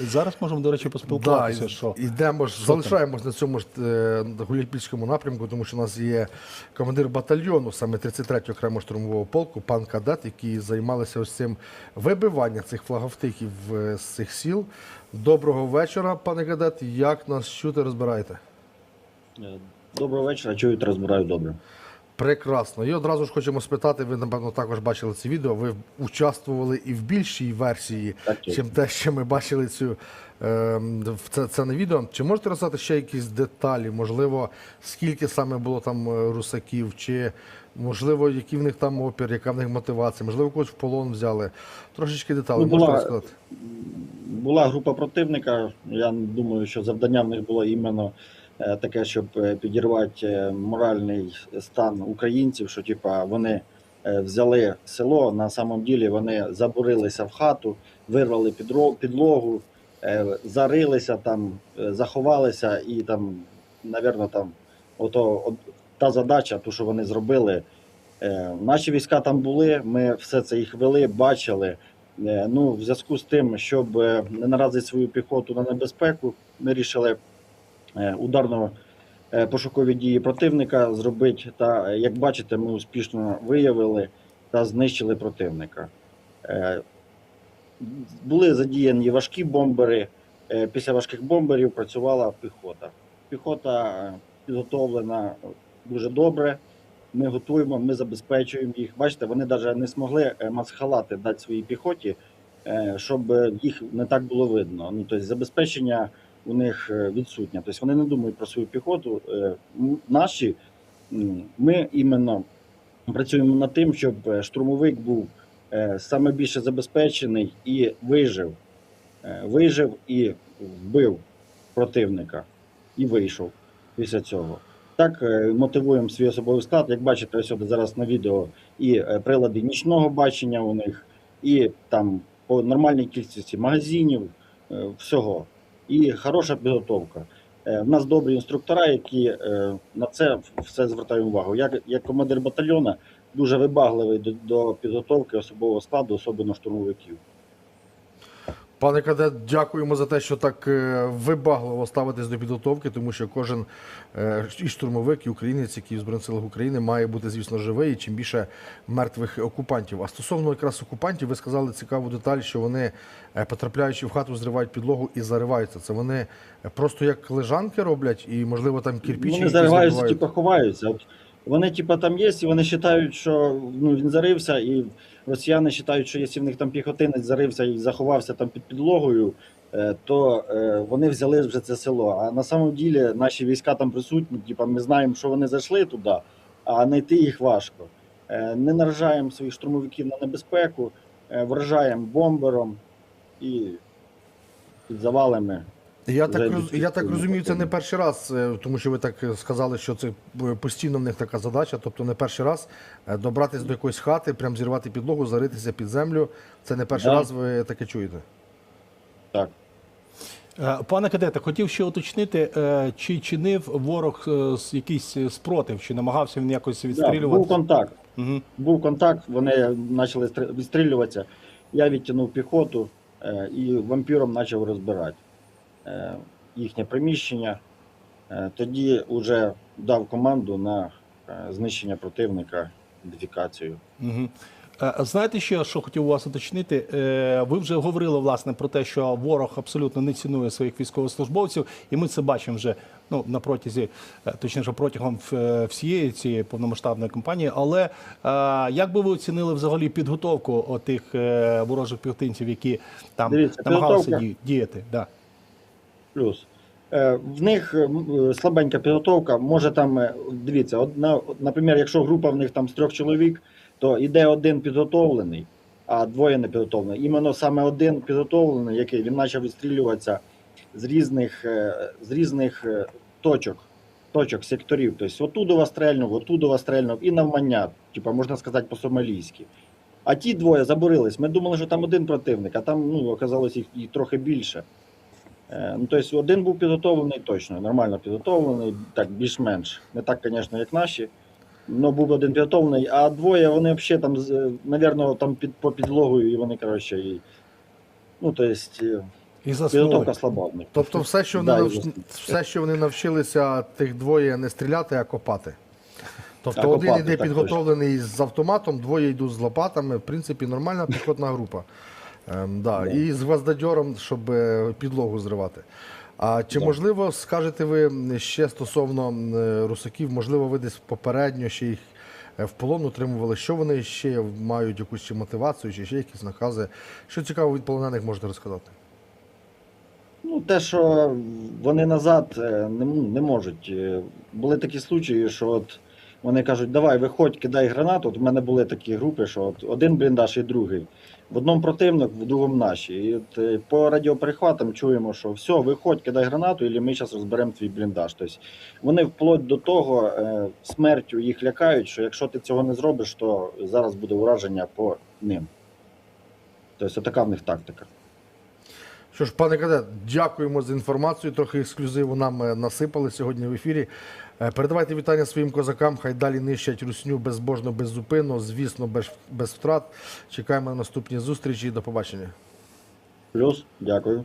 Зараз можемо, до речі, поспілкуватися. Да, що Йдемо ж, залишаємось на цьому ж е, Гуляйпільському напрямку, тому що у нас є командир батальйону, саме 33-го окремого штурмового полку, пан Кадет, які займалися ось цим вибиванням цих флаговтиків е, з цих сіл. Доброго вечора, пане Кадет. Як нас чути, розбираєте? Е, Доброго вечора, чують, розбираю добре. Прекрасно. І одразу ж хочемо спитати, ви, напевно, також бачили це відео. Ви участвували і в більшій версії, чим те, що ми бачили цю, е, в це, це на відео. Чи можете розказати ще якісь деталі? Можливо, скільки саме було там е, русаків, чи можливо, який в них там опір, яка в них мотивація, можливо, когось в полон взяли. Трошечки деталей Ну, можете була- розказати? Була група противника. Я думаю, що завдання в них було іменно таке, щоб е, підірвати е, моральний стан українців, що типа вони е, взяли село. На самом ділі вони забурилися в хату, вирвали підлогу, е, зарилися там, е, заховалися і там, навірно, там ото та задача, ту, що вони зробили. Е, Наші війська там були, ми все це їх вели, бачили. Е, Ну, в зв'язку з тим, щоб е, не наразити свою піхоту на небезпеку, ми вирішили е, ударно е, пошукові дії противника зробити. Та, е, як бачите, ми успішно виявили та знищили противника. Е, Були задіяні важкі бомбери. Е, Після важких бомберів працювала піхота. Піхота е, підготовлена дуже добре. Ми готуємо, ми забезпечуємо їх. Бачите, вони навіть не змогли е, масхалати дати своїй піхоті, е, щоб е, їх не так було видно. Ну тобто забезпечення у них е, відсутнє. Тобто вони не думають про свою піхоту. Е, Наші ми іменно працюємо над тим, щоб е, штурмовик був саме більше забезпечений і вижив. Вижив і вбив противника і вийшов після цього. Так мотивуємо свій особовий склад. Як бачите, ось зараз на відео і прилади нічного бачення у них, і там по нормальній кількості магазинів, всього. І хороша підготовка. Е, В нас добрі інструктора, які е, на це все звертають увагу. Як як командир батальйона дуже вибагливий до, до підготовки особового складу, особливо штурмовиків. Пане Кадет, дякуємо за те, що так е, вибагливо ставитесь до підготовки, тому що кожен е, і штурмовик, і українець, який в Збройних силах України, має бути, звісно, живий, і чим більше мертвих окупантів. А стосовно якраз окупантів, ви сказали цікаву деталь, що вони, е, потрапляючи в хату, зривають підлогу і зариваються. Це вони просто як лежанки роблять, і, можливо, там кірпічі. Вони зариваються, вибивають. типу, ховаються. От вони, типу, там є, і вони вважають, що ну, він зарився, і росіяни вважають, що якщо в них там піхотинець зарився і заховався там під підлогою, е, то е, вони взяли вже це село. А на самом ділі наші війська там присутні, типу, ми знаємо, що вони зайшли туди, а знайти їх важко. Е, Не наражаємо своїх штурмовиків на небезпеку, вражаємо бомбером і під завалами. Я так, роз- я так розумію, це не перший раз, е, тому що ви так сказали, що це е, постійно в них така задача, тобто не перший раз е, добратися до якоїсь хати, прям зірвати підлогу, заритися під землю. Це не перший Да. раз ви таке чуєте. Так. Пане кадете, хотів ще уточнити, чи чинив ворог якийсь спротив, чи намагався він якось Да, був контакт. Угу. Був контакт, вони почали відстрілюватися. Я відтягнув піхоту і вампіром почав розбирати їхнє приміщення. Е, тоді вже дав команду на е, знищення противника, ідентифікацію. Угу. Знаєте ще, що хотів у вас уточнити? Е, Ви вже говорили власне про те, що ворог абсолютно не цінує своїх військовослужбовців, і ми це бачимо вже ну на протязі, е, точніше протягом е, всієї цієї повномасштабної кампанії. Але е, як би ви оцінили взагалі підготовку тих ворожих піхотинців, які там Дивіться, намагалися підготовка- діяти? Да. Плюс. Е, В них е, е, слабенька підготовка. Може там, дивіться, одна, наприклад, якщо група в них там з трьох чоловік, то йде один підготовлений, а двоє не підготовлені. Іменно саме один підготовлений, який він почав відстрілюватися з різних, з різних точок, точок, секторів. Тобто отудова стрельнув, отудова стрельнув і навмання, типа можна сказати по-сомалійськи. А ті двоє заборились. Ми думали, що там один противник, а там ну, оказалось їх, їх трохи більше. Е, Ну, тобто один був підготовлений точно, нормально підготовлений, так більш-менш. Не так, звісно, як наші. але був один підготовлений, а двоє вони взагалі там, навірно, там під, по підлогою, і вони, коротше, і, ну, тобто, І. Підготовка слаба. Тобто, все, що вони Да, навч... все, що вони навчилися тих двоє не стріляти, а копати. Тобто А один йде підготовлений з автоматом, двоє йдуть з лопатами. В принципі, нормальна піхотна група. Ем, да. І з гвоздодьором, щоб е, підлогу зривати. А чи можливо скажете ви ще стосовно е, русаків, можливо, ви десь попередньо ще їх е, в полон утримували? Що вони ще мають якусь чи мотивацію, чи ще якісь накази? Що цікаво від полонених можете розказати? Ну, те, що вони назад не, не можуть. Були такі случаї, що от вони кажуть, давай, виходь, кидай гранату. От у мене були такі групи, що от один бліндаж і другий. В одному противник, в другому наші. І от е, по радіоперехватам чуємо, що все, виходь, кидай гранату, і ми зараз розберемо твій бліндаж. Тобто вони вплоть до того е, смертю їх лякають, що якщо ти цього не зробиш, то зараз буде ураження по ним. Тобто, така в них тактика. Що ж, пане Каде, дякуємо за інформацію. Трохи ексклюзиву нам е, насипали сьогодні в ефірі. Е, Передавайте вітання своїм козакам. Хай далі нищать русню безбожно, беззупинно, звісно, без, без втрат. Чекаємо на наступні зустрічі. До побачення. Плюс, дякую.